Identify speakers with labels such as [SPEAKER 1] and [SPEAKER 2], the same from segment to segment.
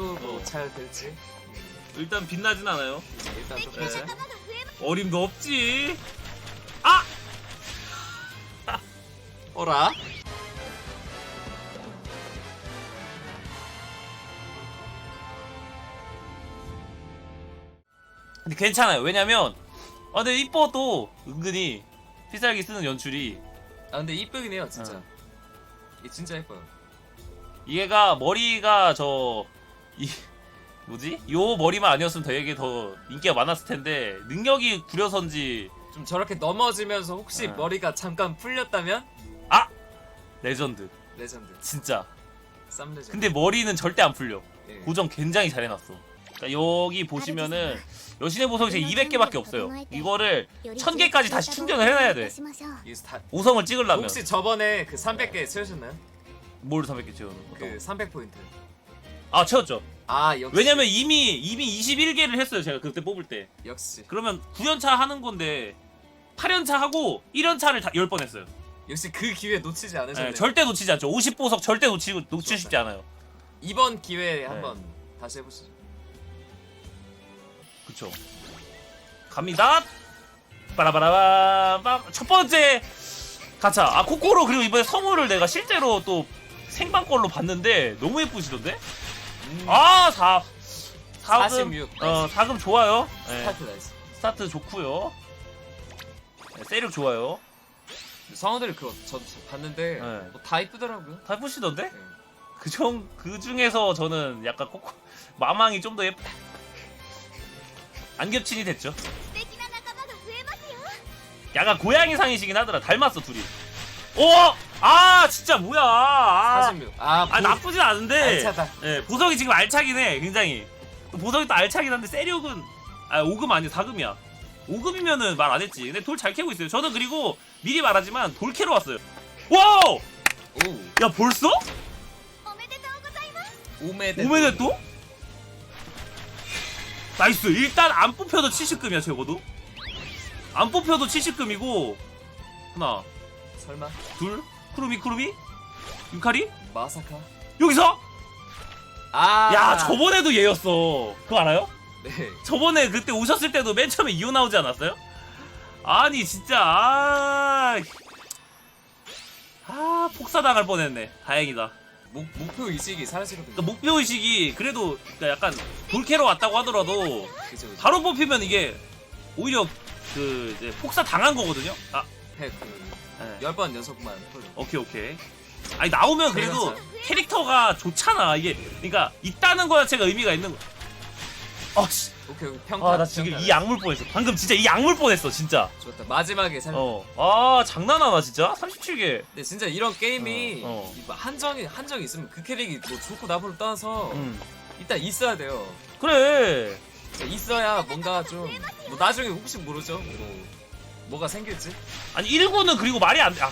[SPEAKER 1] 또뭐
[SPEAKER 2] 어.
[SPEAKER 1] 잘 될지
[SPEAKER 2] 일단 빛나진 않아요.
[SPEAKER 1] 일단 또
[SPEAKER 2] 네.
[SPEAKER 1] 보자.
[SPEAKER 2] 어림도 없지. 아!
[SPEAKER 1] 어라?
[SPEAKER 2] 근데 괜찮아요. 왜냐면 아 근데 이뻐도 은근히 필살기 쓰는 연출이
[SPEAKER 1] 아 근데 이쁘긴 해요 진짜.
[SPEAKER 2] 어.
[SPEAKER 1] 이게 진짜 예뻐요.
[SPEAKER 2] 얘가 머리가 저 이 뭐지? 요 머리만 아니었으면 되게 더 인기가 많았을 텐데 능력이 구려선지
[SPEAKER 1] 좀 저렇게 넘어지면서 혹시
[SPEAKER 2] 어.
[SPEAKER 1] 머리가 잠깐 풀렸다면
[SPEAKER 2] 아 레전드
[SPEAKER 1] 레전드.
[SPEAKER 2] 진짜.
[SPEAKER 1] 쌈 레전드.
[SPEAKER 2] 근데 머리는 절대 안 풀려.
[SPEAKER 1] 예.
[SPEAKER 2] 고정 굉장히 잘 해놨어. 그러니까 여기 보시면은 여신의 보석이 제 200개밖에 없어요. 이거를 1000개까지 다시 충전을 해놔야 돼.
[SPEAKER 1] 이게 다
[SPEAKER 2] 5성을 찍으려면
[SPEAKER 1] 혹시 저번에 그 300개 채우셨나요?
[SPEAKER 2] 뭘 300개 채우는 거?
[SPEAKER 1] 그300 포인트.
[SPEAKER 2] 아 채웠죠.
[SPEAKER 1] 아 역시.
[SPEAKER 2] 왜냐면 이미 이미 21개를 했어요. 제가 그때 뽑을 때.
[SPEAKER 1] 역시
[SPEAKER 2] 그러면 9연차 하는 건데 8연차 하고 1연차를 다 10번 했어요.
[SPEAKER 1] 역시 그 기회 놓치지 않으셨네요.
[SPEAKER 2] 네, 절대 놓치지 않죠. 50보석 절대 놓치고 싶지 않아요.
[SPEAKER 1] 이번 기회에
[SPEAKER 2] 네.
[SPEAKER 1] 한번 다시 해보시죠.
[SPEAKER 2] 그쵸. 갑니다. 빠라바라밤. 첫 번째 가차. 아 코코로 그리고 이번에 성우를 내가 실제로 또 생방 걸로 봤는데 너무 예쁘시던데?
[SPEAKER 1] 음,
[SPEAKER 2] 아 4. 4금
[SPEAKER 1] 46.
[SPEAKER 2] 어 4금 좋아요. 네,
[SPEAKER 1] 스타트 나이스.
[SPEAKER 2] 스타트 좋고요. 네, 세력 좋아요.
[SPEAKER 1] 성우들 그거 저도 봤는데
[SPEAKER 2] 네.
[SPEAKER 1] 뭐 다 이쁘더라고요.
[SPEAKER 2] 다 예쁘시던데?
[SPEAKER 1] 네.
[SPEAKER 2] 그중 그 중에서 저는 약간 코코 마망이 좀 더 예쁘. 안 겹친이 됐죠.
[SPEAKER 3] 素敵な仲間が増えますよ
[SPEAKER 2] 약간 고양이 상이시긴 하더라. 닮았어 둘이. 오! 아 진짜 뭐야? 아,
[SPEAKER 1] 46. 아,
[SPEAKER 2] 아 나쁘진 않은데.
[SPEAKER 1] 알차다.
[SPEAKER 2] 예, 보석이 지금 알차긴 해. 굉장히. 또 보석이 또 알차긴 한데 세력은 아 5금 아니 4금이야. 5금이면은 말 안 했지. 근데 돌 잘 캐고 있어요. 저는 그리고 미리 말하지만 돌 캐러 왔어요. 와우!
[SPEAKER 1] 오
[SPEAKER 2] 야 벌써?
[SPEAKER 3] おめでとうございます
[SPEAKER 1] 오메데.
[SPEAKER 2] 오메데 또? 나이스. 일단 안 뽑혀도 70금이야 적어도. 안 뽑혀도 70금이고 하나,
[SPEAKER 1] 설마
[SPEAKER 2] 둘, 쿠루미 쿠루미, 유카리
[SPEAKER 1] 마사카?
[SPEAKER 2] 여기서
[SPEAKER 1] 아.
[SPEAKER 2] 야 저번에도 얘였어. 그거 알아요?
[SPEAKER 1] 네.
[SPEAKER 2] 저번에 그때 오셨을 때도 맨 처음에 이호 나오지 않았어요? 아니 진짜 아, 아 폭사 당할 뻔했네. 다행이다.
[SPEAKER 1] 목 목표 의식이 사라지거든요.
[SPEAKER 2] 그러니까 목표 의식이 그래도 그러니까 약간 돌캐로 왔다고 하더라도
[SPEAKER 1] 그죠 그죠.
[SPEAKER 2] 바로 뽑히면 이게 오히려 그 이제 폭사 당한 거거든요. 아,
[SPEAKER 1] 그
[SPEAKER 2] 네.
[SPEAKER 1] 10번 연속만 풀.
[SPEAKER 2] 오케이 오케이. 아니 나오면 그래도. 캐릭터가 좋잖아. 이게 그러니까 있다는 거 자체가 의미가 있는 거. 아 씨.
[SPEAKER 1] 오케이 오케이 평타.
[SPEAKER 2] 아나 지금
[SPEAKER 1] 평타.
[SPEAKER 2] 이 악물 뻔했어. 방금 진짜 이 악물 뻔했어 진짜.
[SPEAKER 1] 좋다. 마지막에 살.
[SPEAKER 2] 어. 아 장난하나 진짜? 37개.
[SPEAKER 1] 근데 진짜 이런 게임이
[SPEAKER 2] 어, 어.
[SPEAKER 1] 이거 한정이 한정이 있으면 그 캐릭이 뭐 좋고 나쁘를 떠나서
[SPEAKER 2] 음.
[SPEAKER 1] 일단 있어야 돼요.
[SPEAKER 2] 그래.
[SPEAKER 1] 있어야 뭔가 좀 뭐 나중에 혹시 모르죠. 뭐 뭐가 생길지?
[SPEAKER 2] 아니 1구는 그리고 말이 안 돼. 아.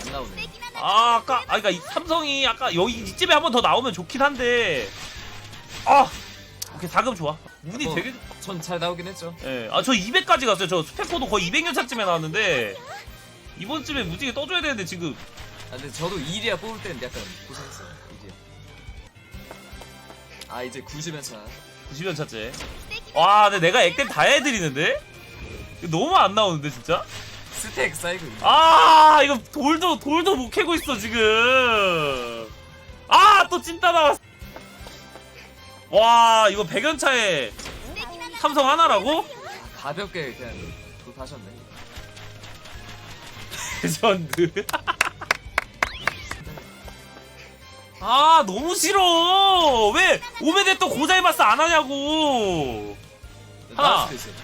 [SPEAKER 1] 안 나오네.
[SPEAKER 2] 아 아까 아 그러니까 삼성이 아까 여기 이쯤에 한 번 더 나오면 좋긴 한데 아 오케이 4금 좋아 운이
[SPEAKER 1] 뭐,
[SPEAKER 2] 되게
[SPEAKER 1] 전잘 나오긴 했죠.
[SPEAKER 2] 예아저 200까지 갔어요 저 스펙코도 거의 200년차쯤에 나왔는데 이번쯤에 무지개 떠줘야 되는데 지금
[SPEAKER 1] 아, 근데 저도 이리야 뽑을 때는 약간 고생했어요. 아 이제 90연차
[SPEAKER 2] 90연차째 와, 근데 내가 액땜 다 해드리는데? 이거 너무 안 나오는데 진짜?
[SPEAKER 1] 스택 쌓이고 있네.
[SPEAKER 2] 아, 이거 돌도 돌도 못 캐고 있어 지금. 아, 또 찐따 나왔어. 와, 이거 100연 차에 삼성 하나라고?
[SPEAKER 1] 가볍게 그냥 돌 사셨네.
[SPEAKER 2] 레전드. 아 너무 싫어. 왜 오메데 또 고자이마스 안 하냐고. 하나.
[SPEAKER 1] 나올 수도 있어요.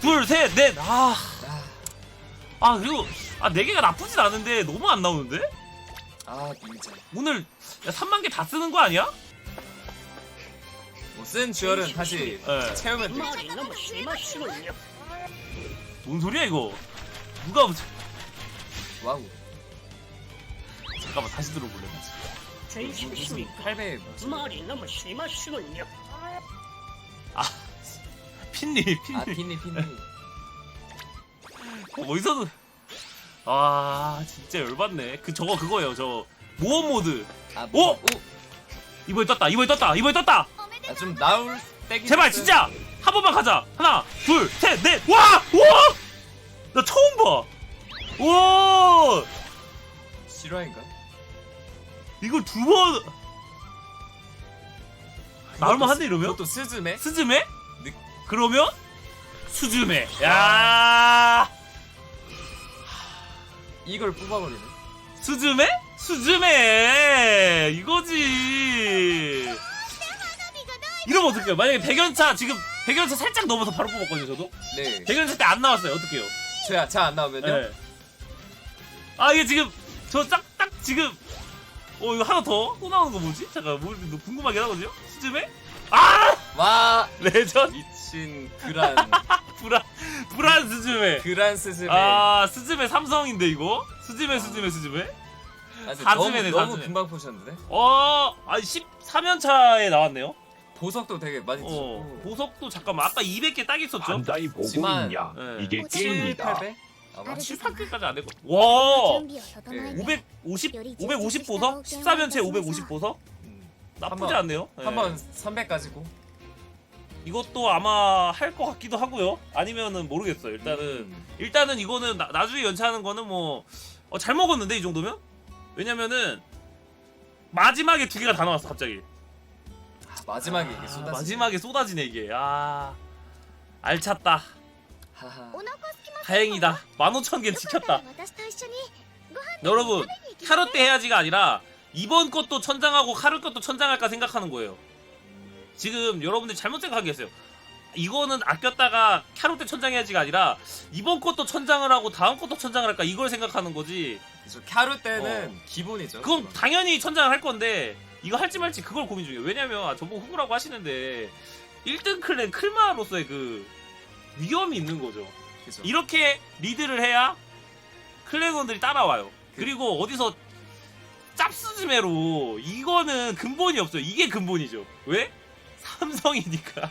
[SPEAKER 2] 둘, 셋, 넷. 아,
[SPEAKER 1] 아,
[SPEAKER 2] 아 그리고 아네 개가 나쁘진 않은데 너무 안 나오는데?
[SPEAKER 1] 아 진짜.
[SPEAKER 2] 오늘 야, 3만 개 다 쓰는 거 아니야?
[SPEAKER 1] 뭐쓴 주얼은 다시
[SPEAKER 2] 네.
[SPEAKER 1] 채우면 돼.
[SPEAKER 4] 말이 너무 심하시군요.
[SPEAKER 2] 뭔 소리야 이거? 누가
[SPEAKER 1] 와우.
[SPEAKER 2] 잠깐만 다시 들어볼래.
[SPEAKER 4] 들으
[SPEAKER 1] 800
[SPEAKER 4] 말이 너무 아,
[SPEAKER 2] 핀님
[SPEAKER 1] 아 핀님 빈님.
[SPEAKER 2] 어, 어디서 아 진짜 열받네. 그 저거 그거예요 저. 모험 모드.
[SPEAKER 1] 아,
[SPEAKER 2] 뭐,
[SPEAKER 1] 오!
[SPEAKER 2] 이번에 떴다 이번에 떴다 이번에 떴다!
[SPEAKER 1] 아, 좀 나올 때기
[SPEAKER 2] 제발 진짜! 한 번만 가자! 하나 둘 셋 넷! 와! 와! 나 처음 봐! 우와!
[SPEAKER 1] 실화인가?
[SPEAKER 2] 이걸 두 번. 아, 나올만 한데 이러면?
[SPEAKER 1] 또 스즈메?
[SPEAKER 2] 스즈메?
[SPEAKER 1] 느-
[SPEAKER 2] 그러면? 수즈메. 야
[SPEAKER 1] 이걸 뽑아버리네.
[SPEAKER 2] 수즈메? 수즈메! 이거지! 이러면 어떡해요? 만약에 백연차, 지금 백연차 살짝 넘어서 바로 뽑았거든요, 저도?
[SPEAKER 1] 네.
[SPEAKER 2] 백연차 때 안 나왔어요, 어떡해요?
[SPEAKER 1] 저야 차 안 나오면요.
[SPEAKER 2] 예. 아, 이게 지금, 저 딱, 딱 지금 어 이거 하나 더 또 나오는 거 뭐지? 잠깐 뭐너 궁금하긴 하거든요. 수즈메?
[SPEAKER 1] 아와
[SPEAKER 2] 레전
[SPEAKER 1] 미친 그란
[SPEAKER 2] 불안 불안 수즈메.
[SPEAKER 1] 그란 스즈메
[SPEAKER 2] 아 수즈메 삼성인데 이거 수즈메 수즈메 수즈메.
[SPEAKER 1] 아, 근데
[SPEAKER 2] 사즈메네,
[SPEAKER 1] 너무, 너무
[SPEAKER 2] 사즈메.
[SPEAKER 1] 금방 보셨는데?
[SPEAKER 2] 어, 아 13연 차에 나왔네요.
[SPEAKER 1] 보석도 되게 많이
[SPEAKER 2] 어
[SPEAKER 1] 주고
[SPEAKER 2] 보석도 잠깐만 아까 200개 딱 있었죠?
[SPEAKER 5] 반다이 보고 있냐?
[SPEAKER 2] 네.
[SPEAKER 5] 이게
[SPEAKER 1] 7,
[SPEAKER 5] 게임이다.
[SPEAKER 1] 800? 아마
[SPEAKER 2] 13개까지 안 되고 와
[SPEAKER 3] 500 50
[SPEAKER 2] 550 보석 14면체 550 보석
[SPEAKER 1] 음.
[SPEAKER 2] 나쁘지
[SPEAKER 1] 번,
[SPEAKER 2] 않네요. 예.
[SPEAKER 1] 한번 300까지고
[SPEAKER 2] 이것도 아마 할 것 같기도 하고요. 아니면은 모르겠어요. 일단은
[SPEAKER 1] 음.
[SPEAKER 2] 일단은 이거는 나, 중에 연차하는 거는 어, 뭐잘 먹었는데 이 정도면 왜냐면은 마지막에 두 개가 다 나왔어 갑자기.
[SPEAKER 1] 아, 마지막에 이게 쏟아. 아,
[SPEAKER 2] 마지막에 쏟아지네 이게. 아 알찼다. 다행이다. 15,000개 지켰다. 여러분, 카루 때 해야지가 아니라 이번 것도 천장하고 카루 것도 천장할까 생각하는 거예요. 지금 여러분들 잘못 생각한 게 있어요. 이거는 아꼈다가 카루 때 천장해야지가 아니라 이번 것도 천장을 하고 다음 것도 천장을 할까 이걸 생각하는 거지.
[SPEAKER 1] 그래서 캬루 때는 어. 기본이죠.
[SPEAKER 2] 그건
[SPEAKER 1] 그건.
[SPEAKER 2] 당연히 천장을 할 건데 이거 할지 말지 그걸 고민 중이에요. 왜냐면 아, 저보고 후구라고 하시는데 1등 클랜 클마로서의 그 위험이 있는 거죠.
[SPEAKER 1] 그죠.
[SPEAKER 2] 이렇게 리드를 해야 클랜원들이 따라와요. 그 리고 어디서 짭스즈메로 이거는 근본이 없어요. 이게 근본이죠. 왜? 삼성이니까.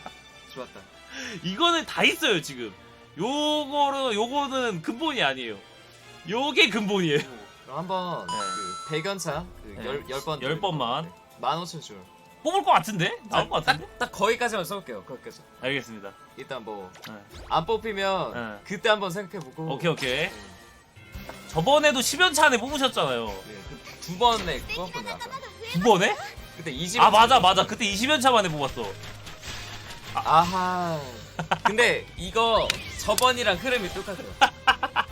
[SPEAKER 1] 좋았다
[SPEAKER 2] 이거는 다 있어요 지금. 요거는 요거는 근본이 아니에요. 요게 근본이에요.
[SPEAKER 1] 그럼 한번
[SPEAKER 2] 네.
[SPEAKER 1] 그 배견차 그
[SPEAKER 2] 네.
[SPEAKER 1] 열, 열 번.
[SPEAKER 2] 열 번만.
[SPEAKER 1] 15,000줄.
[SPEAKER 2] 뽑을 것 같은데? 나올 것 같은데?
[SPEAKER 1] 딱, 딱 거기까지만 써볼게요. 거기까지.
[SPEAKER 2] 알겠습니다.
[SPEAKER 1] 일단 뭐
[SPEAKER 2] 네.
[SPEAKER 1] 안 뽑히면
[SPEAKER 2] 네.
[SPEAKER 1] 그때 한번 생각해보고.
[SPEAKER 2] 오케이 오케이.
[SPEAKER 1] 네.
[SPEAKER 2] 저번에도 10연차 안에 뽑으셨잖아요.
[SPEAKER 1] 네. 그두 번에 뽑았거든요. 아까.
[SPEAKER 2] 두 번에?
[SPEAKER 1] 그때 20.
[SPEAKER 2] 아 맞아 맞아. 그때 20연차 만에 뽑았어.
[SPEAKER 1] 아하. 근데 이거 저번이랑 흐름이 똑같아요.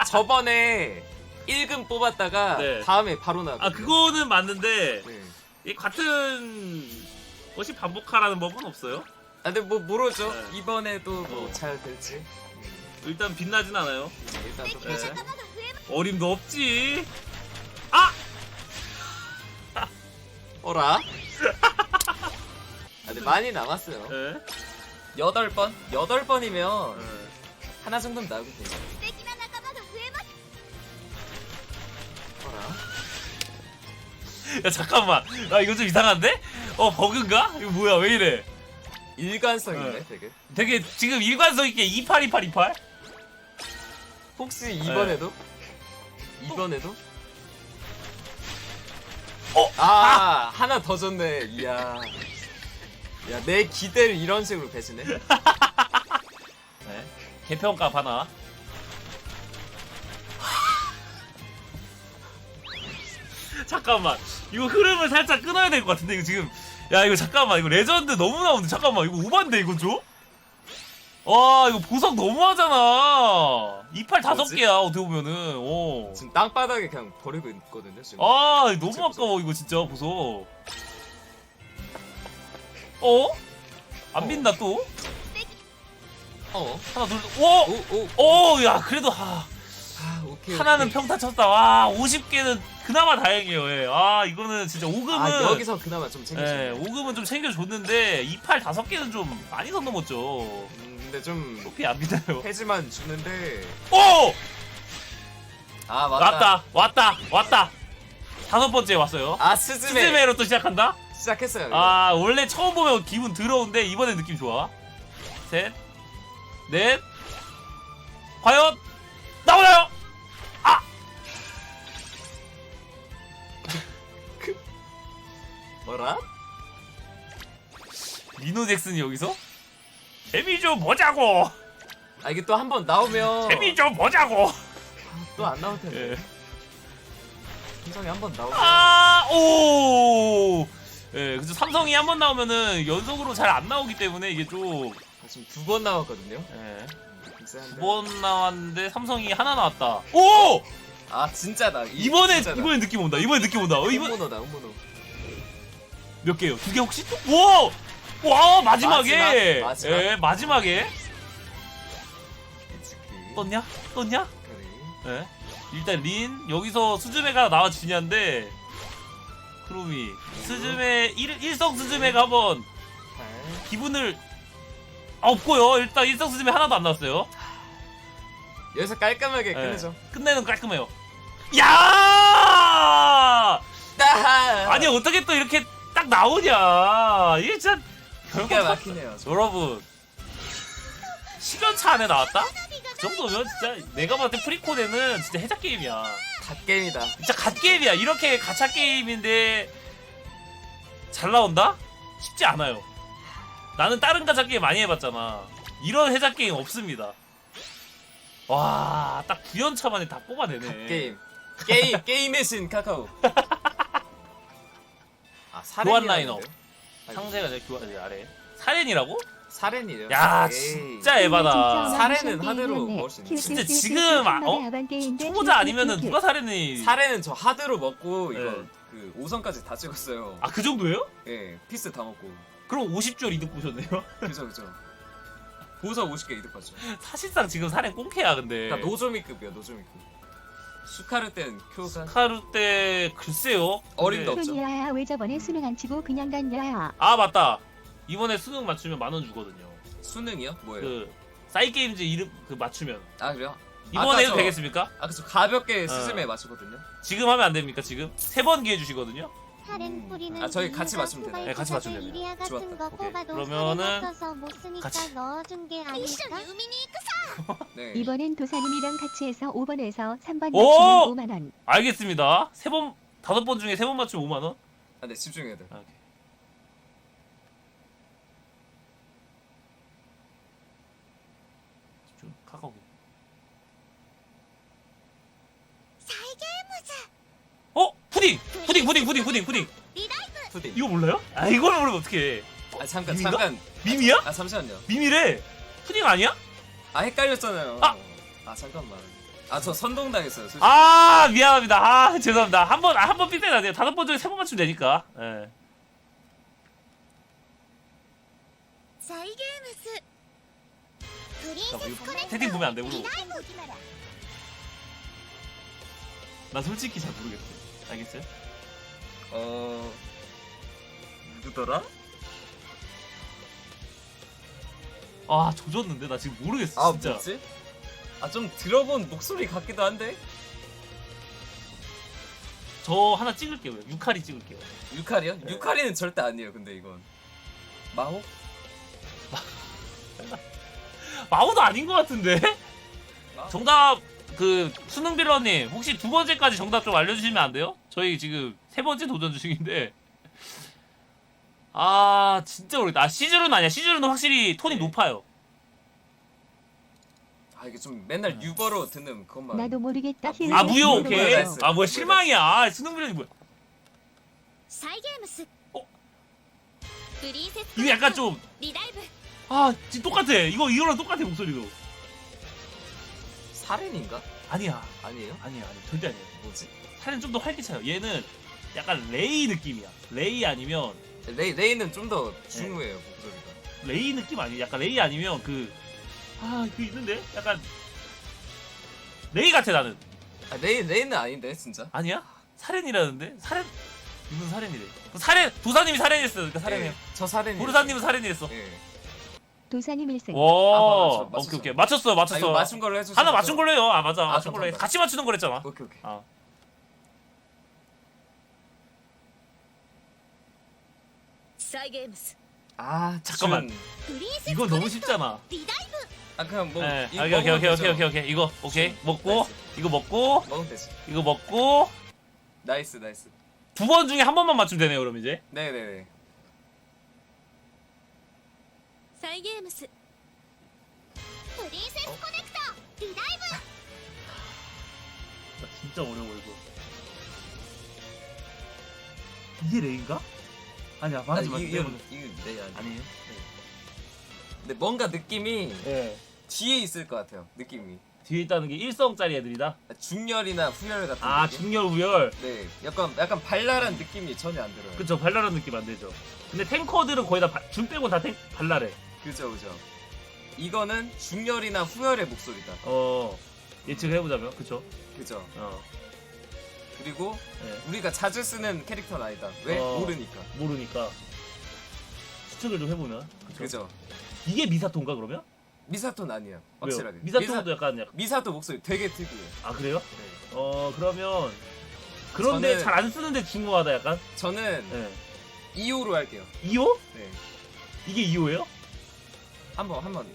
[SPEAKER 1] 저번에 1금 뽑았다가
[SPEAKER 2] 네.
[SPEAKER 1] 다음에 바로 나왔고.
[SPEAKER 2] 아 그거는 맞는데
[SPEAKER 1] 네.
[SPEAKER 2] 이 같은 것이 반복하라는 법은 없어요.
[SPEAKER 1] 아 근데 뭐 모르죠.
[SPEAKER 2] 네.
[SPEAKER 1] 이번에도 뭐
[SPEAKER 2] 어.
[SPEAKER 1] 잘 될지. 음,
[SPEAKER 2] 일단 빛나진 않아요.
[SPEAKER 1] 일단 좀
[SPEAKER 2] 네.
[SPEAKER 1] 보자.
[SPEAKER 3] 仲間が増えま
[SPEAKER 2] 어림도 없지. 아!
[SPEAKER 1] 어라? 아, 근데 많이 남았어요.
[SPEAKER 2] 네.
[SPEAKER 1] 여덟 번? 여덟 번이면
[SPEAKER 2] 네.
[SPEAKER 1] 하나 정도는 나오고 돼요.
[SPEAKER 3] 素敵な仲間が増えます
[SPEAKER 1] 어라?
[SPEAKER 2] 야 잠깐만. 아 이거 좀 이상한데? 어 버그인가? 이거 뭐야 왜 이래?
[SPEAKER 1] 일관성이네,
[SPEAKER 2] 네.
[SPEAKER 1] 되게.
[SPEAKER 2] 되게 지금 일관성 있게 28, 28, 28?
[SPEAKER 1] 혹시 이번에도?
[SPEAKER 2] 네.
[SPEAKER 1] 이번에도?
[SPEAKER 2] 어?
[SPEAKER 1] 아, 하나 더 줬네. 이야. 야, 내 기대를 이런 식으로 배치네.
[SPEAKER 2] 네. 개평값 하나. 잠깐만. 이거 흐름을 살짝 끊어야 될 것 같은데 이거 지금. 야 이거 잠깐만 이거 레전드 너무 나오는데 잠깐만 이거 오반데 이거 좀? 와 이거 보석 너무하잖아. 이팔 다섯
[SPEAKER 1] 뭐지?
[SPEAKER 2] 개야 어떻게 보면은. 어.
[SPEAKER 1] 지금 땅바닥에 그냥 버리고 있거든요, 지금.
[SPEAKER 2] 아 너무 아까워 이거 진짜 보석. 어? 안
[SPEAKER 1] 어.
[SPEAKER 2] 빈다 또?
[SPEAKER 1] 어.
[SPEAKER 2] 하나 둘. 오!
[SPEAKER 1] 오, 오.
[SPEAKER 2] 오, 야, 그래도 하,
[SPEAKER 1] 아, 오케이.
[SPEAKER 2] 하나는
[SPEAKER 1] 오케이.
[SPEAKER 2] 평타 쳤다. 와, 50개는 그나마 다행이에요. 예. 아, 이거는 진짜 5금은
[SPEAKER 1] 아, 여기서 그나마 좀
[SPEAKER 2] 예,
[SPEAKER 1] 챙겨주네.
[SPEAKER 2] 5금은 좀 챙겨 줬는데 28 다섯 개는 좀 많이 선 넘었죠.
[SPEAKER 1] 음, 근데 좀
[SPEAKER 2] 높이 안 믿어요.
[SPEAKER 1] 해지만 주는데.
[SPEAKER 2] 오!
[SPEAKER 1] 아, 맞다.
[SPEAKER 2] 왔다, 왔다, 왔다. 다섯 번째 왔어요.
[SPEAKER 1] 아, 스즈메.
[SPEAKER 2] 스즈메로 또 시작한다?
[SPEAKER 1] 시작했어요. 이거.
[SPEAKER 2] 아, 원래 처음 보면 기분 더러운데 이번엔 느낌 좋아. 셋, 넷, 과연 나오나요?
[SPEAKER 1] 어라?
[SPEAKER 2] 리노 잭슨이 여기서? 재미 좀 보자고!
[SPEAKER 1] 아 이게 또 한 번 나오면
[SPEAKER 2] 재미 좀 보자고!
[SPEAKER 1] 또 안 나올 텐데.
[SPEAKER 2] 예.
[SPEAKER 1] 삼성이 한 번 나오면
[SPEAKER 2] 아, 오! 예, 그래서 삼성이 한 번 나오면은 연속으로 잘 안 나오기 때문에 이게 좀,
[SPEAKER 1] 지금 두 번 나왔거든요.
[SPEAKER 2] 예.
[SPEAKER 1] 빅스한데.
[SPEAKER 2] 두 번 나왔는데 삼성이 하나 나왔다. 오!
[SPEAKER 1] 아 진짜다. 이-
[SPEAKER 2] 이번에,
[SPEAKER 1] 진짜다.
[SPEAKER 2] 이번에 느낌 온다. 이번에 느낌 온다. 어, 이번,
[SPEAKER 1] 홈모노다 홈모노.
[SPEAKER 2] 몇 개요? 두 개 혹시? 와! 와, 마지막에!
[SPEAKER 1] 마지막, 마지막.
[SPEAKER 2] 예, 마지막에. 떴냐? 떴냐? 예. 일단 린 여기서 스즈메가 나와 주냐인데 크로미 스즈메 일, 일성 스즈메가 한번
[SPEAKER 1] 팔.
[SPEAKER 2] 기분을 아, 없고요 일단 일성 스즈메 하나도 안 나왔어요
[SPEAKER 1] 여기서 깔끔하게
[SPEAKER 2] 예.
[SPEAKER 1] 끝내죠.
[SPEAKER 2] 끝내는 거 깔끔해요 야
[SPEAKER 1] 따.
[SPEAKER 2] 아니 어떻게 또 이렇게 딱 나오냐 이게 진짜
[SPEAKER 1] 기가 막히네요. 저.
[SPEAKER 2] 여러분 시간차 안에 나왔다? 그 정도면 진짜 내가 봤을 때 프리코데는 진짜 해작 게임이야
[SPEAKER 1] 갓 게임이다.
[SPEAKER 2] 진짜 갓게임이야. 이렇게 가챠 게임인데 잘 나온다? 쉽지 않아요. 나는 다른 가챠 게임 많이 해봤잖아. 이런 해작 게임 없습니다. 와, 딱 9연차 만에 다 뽑아내네.
[SPEAKER 1] 갓 게임. 게임 게임의 신 카카오. 아
[SPEAKER 2] 교환? 라인업. 상대가 내 교환 여기 아래. 살인이라고?
[SPEAKER 1] 사렌이래요.
[SPEAKER 2] 야,
[SPEAKER 1] 에이.
[SPEAKER 2] 진짜 에바다.
[SPEAKER 1] 사례는 하드로 먹을 수 있는.
[SPEAKER 2] 진짜 지금 아- 어? 초보자 아니면은 누가 살인이?
[SPEAKER 1] 사렌은 저 하드로 먹고 이거
[SPEAKER 2] 네.
[SPEAKER 1] 그 5선까지 다 찍었어요.
[SPEAKER 2] 아, 그 정도예요?
[SPEAKER 1] 예, 피스 다 먹고.
[SPEAKER 2] 그럼 50줄 이득 보셨네요.
[SPEAKER 1] 그죠 그죠. 보석 50개 이득 봤죠.
[SPEAKER 2] 사실상 지금 살인 꽁캐야, 근데.
[SPEAKER 1] 그러니까 노조미급이야 노조미급. 슈카르 땐 쿄가
[SPEAKER 2] 카루 때 글쎄요.
[SPEAKER 1] 어림도 없죠.
[SPEAKER 5] 야왜 저번에 수능 안 치고 그냥 간야
[SPEAKER 2] 아 맞다. 이번에 수능 맞추면 만 원 주거든요.
[SPEAKER 1] 수능이요? 뭐예요?
[SPEAKER 2] 그 사이 게임즈 이름 그 맞추면
[SPEAKER 1] 아 그래요?
[SPEAKER 2] 이번에 해도
[SPEAKER 1] 저-
[SPEAKER 2] 되겠습니까?
[SPEAKER 1] 아 그쵸 가볍게
[SPEAKER 2] 어.
[SPEAKER 1] 스즈메 맞추거든요.
[SPEAKER 2] 지금 하면 안 됩니까? 지금 세 번 기회 주시거든요.
[SPEAKER 3] 뿌리는
[SPEAKER 1] 아, 저희 같이 맞추면 되나요?
[SPEAKER 2] 네, 같이 맞추면 되네요.
[SPEAKER 1] 좋았다.
[SPEAKER 2] 그러면은 같이.
[SPEAKER 3] 넣어준 게 아닐까?
[SPEAKER 1] 네.
[SPEAKER 5] 이번엔 도사님이랑 같이 해서 5번에서 3번
[SPEAKER 2] 오!
[SPEAKER 5] 맞추면 5만 원.
[SPEAKER 2] 알겠습니다. 세 번 다섯 번 중에 세 번 맞추면 5만 원.
[SPEAKER 1] 아, 네 집중해야 돼.
[SPEAKER 2] 아, 오케이. 집중. 카카오. 어? 푸딩! 푸딩 푸딩 푸딩 푸딩 푸딩.
[SPEAKER 1] 푸딩.
[SPEAKER 2] 이거 몰라요? 아 이걸 모르면 어떡해.
[SPEAKER 1] 아 잠깐
[SPEAKER 2] 밈인가?
[SPEAKER 1] 잠깐.
[SPEAKER 2] 밈이야?
[SPEAKER 1] 아 잠시만요.
[SPEAKER 2] 밈이래. 푸딩 아니야?
[SPEAKER 1] 아 헷갈렸잖아요.
[SPEAKER 2] 아!
[SPEAKER 1] 아 잠깐만. 아 저 선동당했어요 솔직히.
[SPEAKER 2] 아 미안합니다. 아 죄송합니다. 한 번 한번 삐때 나네요. 다섯 번 중에 세 번 맞추면 되니까. 예. 헤딩 보면 안 되고. 나 솔직히 잘 모르겠어. 알겠어요?
[SPEAKER 1] 어 누구더라?
[SPEAKER 2] 아 조졌는데 나 지금 모르겠어
[SPEAKER 1] 아
[SPEAKER 2] 진짜.
[SPEAKER 1] 뭐지? 아 좀 들어본 목소리 같기도 한데
[SPEAKER 2] 저 하나 찍을게요. 유카리 찍을게요.
[SPEAKER 1] 유카리요?
[SPEAKER 2] 네.
[SPEAKER 1] 유카리는 절대 아니에요. 근데 이건 마호?
[SPEAKER 2] 마오도 아닌 것 같은데?
[SPEAKER 1] 마호?
[SPEAKER 2] 정답 그 수능 빌런님 혹시 두 번째까지 정답 좀 알려주시면 안 돼요? 저희 지금 세 번째 도전 중인데. 아 진짜 모르겠다. 아 시즈루는 아니야. 시즈루는 확실히 톤이
[SPEAKER 1] 네.
[SPEAKER 2] 높아요.
[SPEAKER 1] 아 이게 좀 맨날 유버로 듣는 그것만.
[SPEAKER 5] 나도 모르겠다.
[SPEAKER 1] 아,
[SPEAKER 5] 힐
[SPEAKER 2] 아
[SPEAKER 1] 음,
[SPEAKER 2] 무효
[SPEAKER 1] 무효
[SPEAKER 2] 오케이.
[SPEAKER 1] 나이스.
[SPEAKER 2] 아 뭐야
[SPEAKER 1] 무효
[SPEAKER 2] 실망이야. 아, 수능 빌런이 뭐야?
[SPEAKER 3] サイゲームス
[SPEAKER 2] 어?
[SPEAKER 3] プリンセス
[SPEAKER 2] 이거 약간 좀
[SPEAKER 3] リライブ
[SPEAKER 2] 아, 진짜 똑같아. 이거 이거랑 똑같아 목소리도.
[SPEAKER 1] 사렌인가?
[SPEAKER 2] 아니야,
[SPEAKER 1] 아니에요?
[SPEAKER 2] 아니야, 아니 절대 아니야.
[SPEAKER 1] 뭐지?
[SPEAKER 2] 살은 좀더 활기차요. 얘는 약간 레이 느낌이야. 레이 아니면
[SPEAKER 1] 레이 레이는 좀 더 중후해요 목소리가.
[SPEAKER 2] 레이 느낌 아니야. 약간 레이 아니면 그 아, 그 있는데 약간 레이 같아 나는.
[SPEAKER 1] 아 레이 레이는 아닌데 진짜.
[SPEAKER 2] 아니야? 사렌이라는데 사렌 이분 사렌이래. 그 사렌 도사님이 사렌이었어. 그러니까 사렌이.
[SPEAKER 1] 예, 저 사렌이.
[SPEAKER 2] 보르사님은 사렌이랬어.
[SPEAKER 1] 예.
[SPEAKER 5] 도사님 1승.
[SPEAKER 2] 와,
[SPEAKER 1] 맞췄어, 맞췄어.
[SPEAKER 2] 오케이 오케이 맞췄어
[SPEAKER 1] 아
[SPEAKER 2] 맞췄어.
[SPEAKER 1] 이거 맞춘 걸로 해주세요.
[SPEAKER 2] 하나 맞춘 걸로 해요. 아 맞아
[SPEAKER 1] 아,
[SPEAKER 2] 맞춘 걸로 해.
[SPEAKER 1] 감사합니다.
[SPEAKER 2] 같이 맞추는 거랬잖아.
[SPEAKER 1] 오케이 오케이.
[SPEAKER 2] 아.
[SPEAKER 1] 아
[SPEAKER 2] 잠깐만.
[SPEAKER 1] 준.
[SPEAKER 3] プリンセス
[SPEAKER 2] 이거 너무 쉽잖아.
[SPEAKER 3] リライブ
[SPEAKER 1] 아 그냥 뭐.
[SPEAKER 2] 네,
[SPEAKER 1] 이거
[SPEAKER 2] 오케이 오케이
[SPEAKER 1] 먹으면
[SPEAKER 2] 오케이
[SPEAKER 1] 되죠.
[SPEAKER 2] 오케이 오케이 오케이 이거 오케이
[SPEAKER 1] 준.
[SPEAKER 2] 먹고
[SPEAKER 1] 나이스.
[SPEAKER 2] 이거 먹고
[SPEAKER 1] 먹으면 되지.
[SPEAKER 2] 이거 먹고
[SPEAKER 1] 나이스 나이스.
[SPEAKER 2] 두 번 중에 한 번만 맞추면 되네요 그럼 이제
[SPEAKER 1] 네네네.
[SPEAKER 3] サイゲームスプリンセスコネクトリダイブ
[SPEAKER 2] 나 진짜 어려워 이거 이게 레인가? 아니야
[SPEAKER 1] 아니, 이거, 이거, 이거 네, 아니.
[SPEAKER 2] 아니에요?
[SPEAKER 1] 근데 뭔가 느낌이
[SPEAKER 2] 예
[SPEAKER 1] 뒤에 있을 것 같아요. 느낌이.
[SPEAKER 2] 뒤에 있다는 게 일성짜리 애들이다?
[SPEAKER 1] 중열이나 후열 같은
[SPEAKER 2] 아
[SPEAKER 1] 느낌?
[SPEAKER 2] 중열 우열
[SPEAKER 1] 네, 약간 약간 발랄한 느낌이 전혀 안 들어요.
[SPEAKER 2] 그쵸 발랄한 느낌 안 되죠 근데 탱커들은 거의 다준 빼고 다 탱, 발랄해
[SPEAKER 1] 그죠, 그죠. 이거는 중열이나 후열의 목소리다.
[SPEAKER 2] 어 예측을 해보자면 그쵸
[SPEAKER 1] 그죠.
[SPEAKER 2] 어
[SPEAKER 1] 그리고
[SPEAKER 2] 예.
[SPEAKER 1] 우리가 자주 쓰는 캐릭터는 아니다. 왜?
[SPEAKER 2] 어.
[SPEAKER 1] 모르니까.
[SPEAKER 2] 모르니까 추측을 좀 해보면 그쵸?
[SPEAKER 1] 그죠.
[SPEAKER 2] 이게 미사토인가 그러면?
[SPEAKER 1] 미사토는 아니에요.
[SPEAKER 2] 왜요?
[SPEAKER 1] 확실하게.
[SPEAKER 2] 미사토도 약간 약간
[SPEAKER 1] 미사, 미사토 목소리 되게 특이해요.
[SPEAKER 2] 아 그래요?
[SPEAKER 1] 네.
[SPEAKER 2] 어 그러면 그런데
[SPEAKER 1] 저는-
[SPEAKER 2] 잘 안 쓰는데 중요하다 약간
[SPEAKER 1] 저는
[SPEAKER 2] 예.
[SPEAKER 1] 2호로 할게요.
[SPEAKER 2] 2호?
[SPEAKER 1] 네.
[SPEAKER 2] 이게 2호예요?
[SPEAKER 1] 한 번 한 번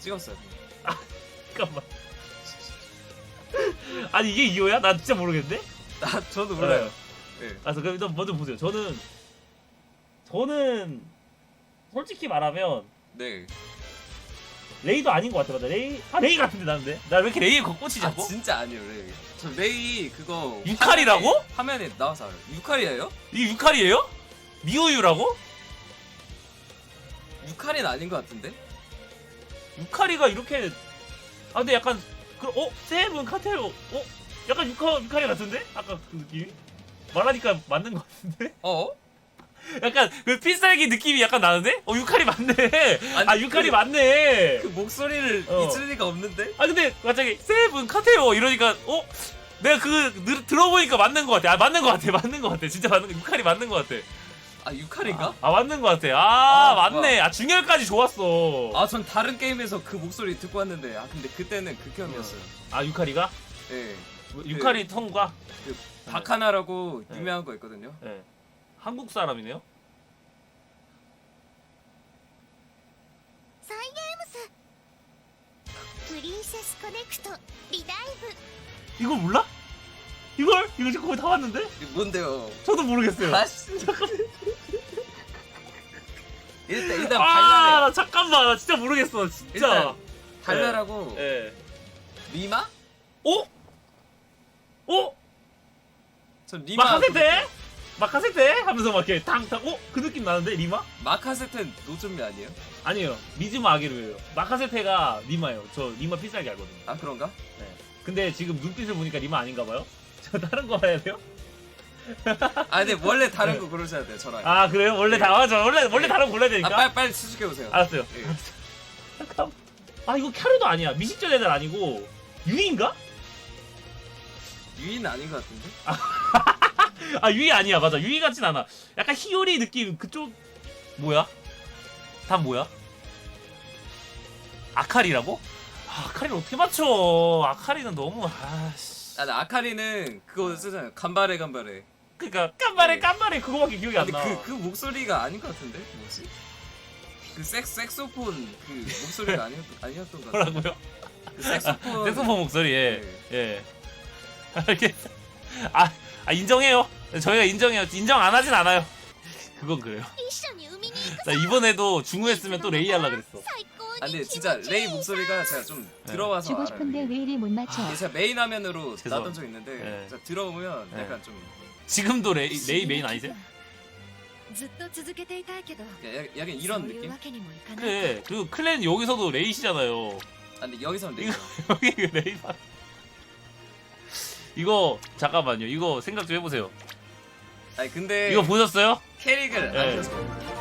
[SPEAKER 1] 찍었어요.
[SPEAKER 2] 잠깐만 아니 이게 2호야? 나 진짜 모르겠는데?
[SPEAKER 1] 나 저도 몰라요. 네.
[SPEAKER 2] 아, 그럼 일단 먼저 보세요. 저는 저는 솔직히 말하면
[SPEAKER 1] 네.
[SPEAKER 2] 레이도 아닌 것 같아. 맞아. 레이 아 레이 같은데 나는데. 나 왜 이렇게 레이에 꽂히지
[SPEAKER 1] 아
[SPEAKER 2] 자꾸?
[SPEAKER 1] 진짜 아니에요 레이. 저 레이 그거
[SPEAKER 2] 유칼이라고?
[SPEAKER 1] 화면에, 화면에 나와서 알아요. 유칼이에요?
[SPEAKER 2] 이게 유칼이에요? 미우유라고?
[SPEAKER 1] 유칼이는 아닌 것 같은데?
[SPEAKER 2] 유칼이가 이렇게 아 근데 약간 그 어? 세븐 카테오 어? 약간 유카 유칼이 같은데? 아까 그 느낌이? 말하니까 맞는 것 같은데?
[SPEAKER 1] 어?
[SPEAKER 2] 약간 그 필살기 느낌이 약간 나는데? 어 유칼이 맞네.
[SPEAKER 1] 아니,
[SPEAKER 2] 아 유칼이
[SPEAKER 1] 그-
[SPEAKER 2] 맞네.
[SPEAKER 1] 그 목소리를
[SPEAKER 2] 어.
[SPEAKER 1] 잊을 리가 없는데?
[SPEAKER 2] 아 근데 갑자기 세븐 카테오 이러니까 어? 내가 그 늘- 들어보니까 맞는 것 같아. 아 맞는 것 같아. 맞는 것 같아. 진짜 맞는 거 유칼이 맞는 것 같아.
[SPEAKER 1] 아 6할인가?
[SPEAKER 2] 아, 아 맞는 것 같아. 아,
[SPEAKER 1] 아,
[SPEAKER 2] 맞네. 아 중열까지 좋았어.
[SPEAKER 1] 아 전 다른 게임에서 그 목소리 듣고 왔는데 아 근데 그때는 그 극혐이었어요. 어.
[SPEAKER 2] 아 유카리가?
[SPEAKER 1] 예.
[SPEAKER 2] 유카리 통과?
[SPEAKER 1] 그 바카나라고 그
[SPEAKER 2] 네.
[SPEAKER 1] 유명한 거 있거든요.
[SPEAKER 2] 네. 한국 사람이네요.
[SPEAKER 3] 사이게임스 프린세스 커넥트 리다이브
[SPEAKER 2] 이걸 몰라? 이걸? 이거 지금 거의 다 왔는데?
[SPEAKER 1] 뭔데요?
[SPEAKER 2] 저도 모르겠어요.
[SPEAKER 1] 아씨. 일단 일단
[SPEAKER 2] 아,
[SPEAKER 1] 발랄해.
[SPEAKER 2] 나 잠깐만. 나 진짜 모르겠어. 진짜.
[SPEAKER 1] 일단 발랄하고
[SPEAKER 2] 예.
[SPEAKER 1] 리마?
[SPEAKER 2] 어? 어?
[SPEAKER 1] 전 리마.
[SPEAKER 2] 마카세테? 마카세테? 하면서 막 이렇게 탕탕. 어? 그 느낌 나는데 리마?
[SPEAKER 1] 마카세텐 노좀미 아니에요?
[SPEAKER 2] 아니에요. 미즈마 아게루예요. 마카세테가 리마예요. 저 리마 필살기 알거든요.
[SPEAKER 1] 아 그런가?
[SPEAKER 2] 네. 근데 지금 눈빛을 보니까 리마 아닌가 봐요. 저 다른 거 해야 돼요?
[SPEAKER 1] 아 근데 원래 다른
[SPEAKER 2] 네.
[SPEAKER 1] 거 고르셔야 돼요 저랑.
[SPEAKER 2] 아 그래요? 원래
[SPEAKER 1] 네.
[SPEAKER 2] 다 맞아. 원래 원래 다른 거 골라야
[SPEAKER 1] 아
[SPEAKER 2] 되니까.
[SPEAKER 1] 빨리 빨리 수줍게 오세요.
[SPEAKER 2] 알았어요.
[SPEAKER 1] 예.
[SPEAKER 2] 잠깐. 아 이거 캬루도 아니야. 미식전 애들 아니고 유인가?
[SPEAKER 1] 유인 아닌 것 같은데?
[SPEAKER 2] 아 유이 아니야. 맞아. 유이 같진 않아. 약간 히요리 느낌 그쪽 뭐야? 다 뭐야? 아카리라고? 아, 아카리를 어떻게 맞춰? 아카리는 너무 아씨.
[SPEAKER 1] 아, 나 아카리는 그거 쓰잖아요. 간발에 간발에.
[SPEAKER 2] 그러니까 깜발에
[SPEAKER 1] 네.
[SPEAKER 2] 깜발에 그거밖에 기억이 안
[SPEAKER 1] 근데
[SPEAKER 2] 나.
[SPEAKER 1] 그, 그 목소리가 아닌 것 같은데? 뭐지? 그 색, 색소폰 그 목소리가 아니었, 아니었던 것 같아.
[SPEAKER 2] 뭐라고요?
[SPEAKER 1] 그 색소폰.
[SPEAKER 2] 색소폰 목소리 예.
[SPEAKER 1] 네.
[SPEAKER 2] 예. 알겠어. 아, 아 인정해요. 저희가 인정해요. 인정 안 하진 않아요. 그건 그래요.
[SPEAKER 3] 一緒に海に行く
[SPEAKER 2] 나 이번에도 중후 했으면 또 레이 할라 그랬어.
[SPEAKER 3] 最高
[SPEAKER 1] 아
[SPEAKER 3] に
[SPEAKER 1] 근데
[SPEAKER 3] 気持
[SPEAKER 1] 진짜
[SPEAKER 3] ちい
[SPEAKER 1] 레이
[SPEAKER 3] い
[SPEAKER 1] 목소리가 제가 좀
[SPEAKER 2] 네.
[SPEAKER 1] 들어와서
[SPEAKER 5] 주고
[SPEAKER 1] 알아요.
[SPEAKER 5] 싶은데
[SPEAKER 1] 이게.
[SPEAKER 5] 왜 이리 못 맞춰?
[SPEAKER 1] 이게 제가 메인 화면으로
[SPEAKER 2] 죄송-
[SPEAKER 1] 나왔던 적 있는데
[SPEAKER 2] 네.
[SPEAKER 1] 제가 들어오면
[SPEAKER 2] 네.
[SPEAKER 1] 약간 좀
[SPEAKER 2] 지금도 레이, 레이 메인 아니세요?
[SPEAKER 3] ずっと続けていたいけど
[SPEAKER 1] 약간, 약간 이런
[SPEAKER 3] そういう
[SPEAKER 1] 느낌?
[SPEAKER 3] わけにもいかない
[SPEAKER 2] 그래. 그리고 클랜 여기서도 레이시잖아요.
[SPEAKER 1] 아 근데 여기서는 레이.
[SPEAKER 2] 여기 그 레이 봐. 이거 잠깐만요. 이거 생각 좀 해보세요.
[SPEAKER 1] 아니 근데
[SPEAKER 2] 이거 보셨어요?
[SPEAKER 1] 캐릭을
[SPEAKER 2] 네.
[SPEAKER 1] 안 켜서 진짜.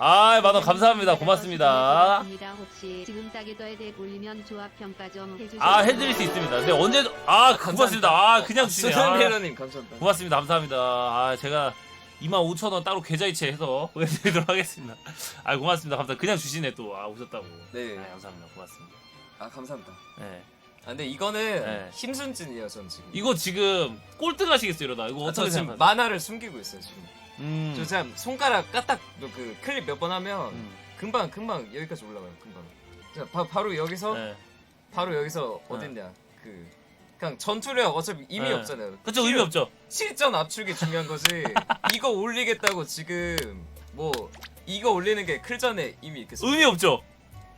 [SPEAKER 2] 아, 만원 감사합니다. 고맙습니다.
[SPEAKER 6] 혹시 지금 싸게 더에 대해 올리면 조합 평가 좀 해주세요.
[SPEAKER 2] 아, 해드릴 수 있습니다. 근데 언제, 아, 고맙습니다. 아, 그냥 주시네. 아,
[SPEAKER 1] 소설리러님 감사합니다.
[SPEAKER 2] 고맙습니다. 감사합니다. 아, 제가 25,000원 따로 계좌이체 해서 보내드리도록 하겠습니다. 아, 고맙습니다. 감사합니다. 그냥 주시네 또. 아, 오셨다고.
[SPEAKER 1] 네.
[SPEAKER 2] 아, 감사합니다. 고맙습니다.
[SPEAKER 1] 아 감사합니다.
[SPEAKER 2] 네.
[SPEAKER 1] 아 근데 이거는
[SPEAKER 2] 네.
[SPEAKER 1] 힘순진이에요 전 지금.
[SPEAKER 2] 이거 지금 꼴등 하시겠어요, 이러다. 이거
[SPEAKER 1] 아, 저
[SPEAKER 2] 어떻게
[SPEAKER 1] 지금
[SPEAKER 2] 생각하세요?
[SPEAKER 1] 만화를 숨기고 있어요 지금.
[SPEAKER 2] 음.
[SPEAKER 1] 저 지금 손가락 까딱 그 클립 몇 번 하면
[SPEAKER 2] 음.
[SPEAKER 1] 금방 금방 여기까지 올라가요 금방. 자 바, 바로 여기서
[SPEAKER 2] 네.
[SPEAKER 1] 바로 여기서
[SPEAKER 2] 네.
[SPEAKER 1] 어딨냐 그 그냥 전투력 어차피 의미
[SPEAKER 2] 네.
[SPEAKER 1] 없잖아요.
[SPEAKER 2] 그쵸 의미 없죠.
[SPEAKER 1] 실전 압축이 중요한 거지. 이거 올리겠다고 지금 뭐 이거 올리는 게 클전에 이미 있겠어.
[SPEAKER 2] 의미 없죠.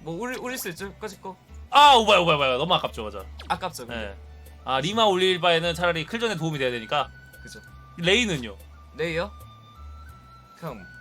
[SPEAKER 1] 뭐 올릴, 올릴 수 있죠. 꺼질 거.
[SPEAKER 2] 아 오바야 오바야 오바야 너무 아깝죠 맞아.
[SPEAKER 1] 아깝죠. 근데.
[SPEAKER 2] 네. 아 리마 올릴 바에는 차라리 클전에 도움이 돼야 되니까
[SPEAKER 1] 그죠.
[SPEAKER 2] 레이는요.
[SPEAKER 1] 레이요? 그냥 그냥 뭐